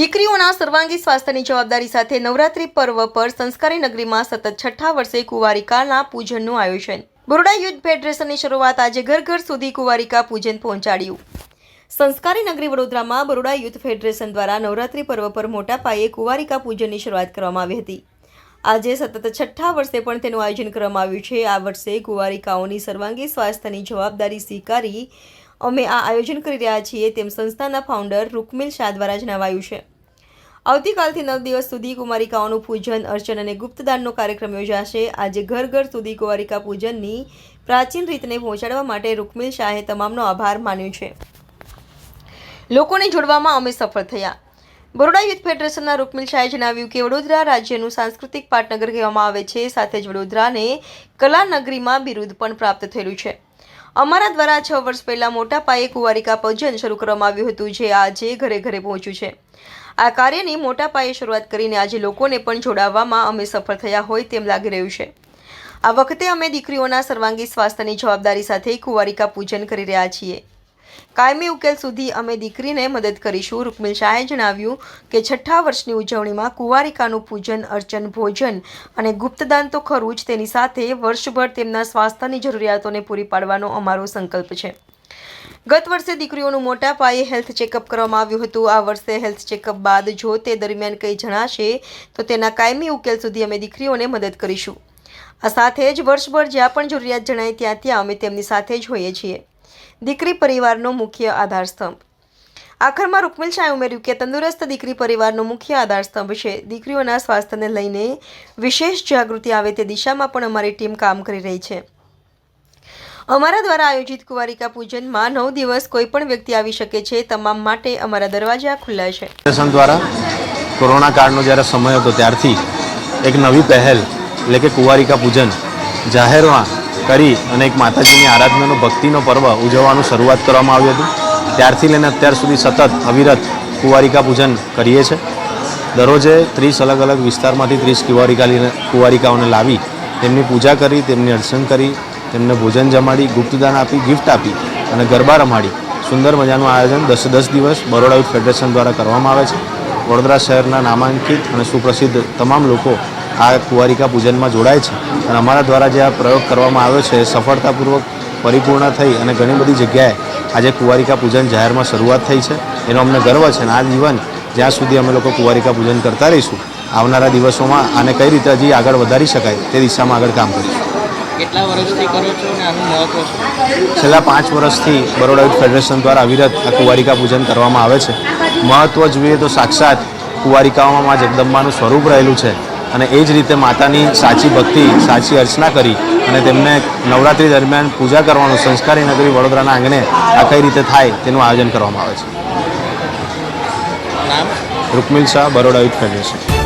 દીકરીઓના સર્વાંગી સ્વાસ્થ્યની જવાબદારી સાથે નવરાત્રી પર્વ પર સંસ્કારી નગરીમાં સતત છઠ્ઠા વર્ષે કુવારિકાના પૂજનનું આયોજન. બરોડા યુથ ફેડરેશનની શરૂઆત આજે ઘર ઘર સુધી કુવારિકા પૂજન પહોંચાડ્યું. સંસ્કારી નગરી વડોદરામાં બરોડા યુથ ફેડરેશન દ્વારા નવરાત્રી પર્વ પર મોટા પાયે કુવારિકા પૂજનની શરૂઆત કરવામાં આવી હતી. આજે સતત છઠ્ઠા વર્ષે પણ તેનું આયોજન કરવામાં આવ્યું છે. આ વર્ષે કુંવારિકાઓની સર્વાંગી સ્વાસ્થ્યની જવાબદારી સ્વીકારી અમે આ આયોજન કરી રહ્યા છીએ તેમ સંસ્થાના ફાઉન્ડર રૂકમિલ શાહ દ્વારા જણાવાયું છે. આવતીકાલથી નવ દિવસ સુધી કુમારિકાઓનું પૂજન, અર્ચન અને ગુપ્તદાનનો કાર્યક્રમ યોજાશે. આજે ઘર ઘર સુધી કુમારિકા પૂજનની પ્રાચીન રીતને પહોંચાડવા માટે રૂકમિલ શાહે તમામનો આભાર માન્યો છે. લોકોને જોડવામાં અમે સફળ થયા. બરોડા યુથ ફેડરેશનના રૂકમિલ શાહે જણાવ્યું કે વડોદરા રાજ્યનું સાંસ્કૃતિક પાટનગર કહેવામાં આવે છે. સાથે જ વડોદરાને કલા નગરીમાં બિરુદ પણ પ્રાપ્ત થયેલું છે. અમારા દ્વારા છ વર્ષ પહેલાં મોટા પાયે કુંવારિકા પૂજન શરૂ કરવામાં આવ્યું હતું, જે આજે ઘરે ઘરે પહોંચ્યું છે. આ કાર્યની મોટા પાયે શરૂઆત કરીને આજે લોકોને પણ જોડાવવામાં અમે સફળ થયા હોય તેમ લાગી રહ્યું છે. આ વખતે અમે દીકરીઓના સર્વાંગી સ્વાસ્થ્યની જવાબદારી સાથે કુંવારિકા પૂજન કરી રહ્યા છીએ. કાયમી ઉકેલ સુધી અમે દીકરીને મદદ કરીશું. રૂકમિલ શાહે જણાવ્યું કે છઠ્ઠા વર્ષની ઉજવણીમાં કુંવારિકાનું પૂજન, અર્ચન, ભોજન અને ગુપ્તદાન તો ખરું જ, તેની સાથે વર્ષભર તેમના સ્વાસ્થ્યની જરૂરિયાતોને પૂરી પાડવાનો અમારો સંકલ્પ છે. ગત વર્ષે દીકરીઓનું મોટા પાયે હેલ્થ ચેકઅપ કરવામાં આવ્યું હતું. આ વર્ષે હેલ્થ ચેકઅપ બાદ જો તે દરમિયાન કંઈ જણાશે, તો તેના કાયમી ઉકેલ સુધી અમે દીકરીઓને મદદ કરીશું. આ સાથે જ વર્ષભર જ્યાં પણ જરૂરિયાત જણાય ત્યાં ત્યાં અમે તેમની સાથે જ હોઈએ છીએ. દીકરી પરિવારનો મુખ્ય આધારસ્તંભ. આખરમાં રૂકમિલ શાહે ઉમેર્યું કે તંદુરસ્ત દીકરી પરિવારનો મુખ્ય આધારસ્તંભ છે. દીકરીઓના સ્વાસ્થ્યને લઈને વિશેષ જાગૃતિ આવે તે દિશામાં પણ અમારી ટીમ કામ કરી રહી છે. અમારા દ્વારા આયોજિત કુંવારિકા પૂજનમાં નવ દિવસ કોઈ પણ વ્યક્તિ આવી શકે છે, તમામ માટે અમારા દરવાજા ખુલ્લા છે. દ્વારા કોરોના કાળનો જ્યારે સમય હતો ત્યારથી એક નવી પહેલ, એટલે કે કુંવારિકા પૂજન જાહેરમાં કરી અને એક માતાજીની આરાધનાનો, ભક્તિનો પર્વ ઉજવવાનું શરૂઆત કરવામાં આવ્યું હતું. ત્યારથી લઈને અત્યાર સુધી સતત અવિરત કુંવારિકા પૂજન કરીએ છીએ દરરોજે ત્રીસ અલગ અલગ વિસ્તારમાંથી ત્રીસ કુંવારિકા કુવારિકાઓને લાવી તેમની પૂજા કરી, તેમની અર્ચન કરી, તેમને ભોજન જમાડી, ગુપ્તદાન આપી ગિફ્ટ આપી અને ગરબા રમાડી. સુંદર મજાનું આયોજન દસ દસ દિવસ બરોડા યુથ ફેડરેશન દ્વારા કરવામાં આવે છે. વડોદરા શહેરના નામાંકિત અને સુપ્રસિદ્ધ તમામ લોકો આ કુંવારિકા પૂજનમાં જોડાય છે અને અમારા દ્વારા જે આ પ્રયોગ કરવામાં આવ્યો છે સફળતાપૂર્વક પરિપૂર્ણ થઈ અને ઘણી બધી જગ્યાએ આજે કુંવારિકા પૂજન જાહેરમાં શરૂઆત થઈ છે. એનો અમને ગર્વ છે અને આ જીવન જ્યાં સુધી અમે લોકો કુંવારિકા પૂજન કરતા રહીશું આવનારા દિવસોમાં આને કઈ રીતે હજી આગળ વધારી શકાય તે દિશામાં આગળ કામ કરીશું. કેટલા વર્ષથી કરો છો અને આનું મહત્વ છેલ્લા પાંચ વર્ષથી બરોડા યુથ ફેડરેશન દ્વારા અવિરત આ કુંવારિકા પૂજન કરવામાં આવે છે. મહત્ત્વ જોઈએ તો સાક્ષાત કુંવારિકાઓમાં જગદંબાનું સ્વરૂપ રહેલું છે. અને એ જ રીતે માતાની સાચી ભક્તિ સાચી અર્ચના કરી અને તેમને નવરાત્રી દરમિયાન પૂજા કરવાનું સંસ્કારી નગરી વડોદરાના આંગણે આ કઈ રીતે થાય તેનું આયોજન કરવામાં આવે છે. Rukmil Shah Baroda youth federation.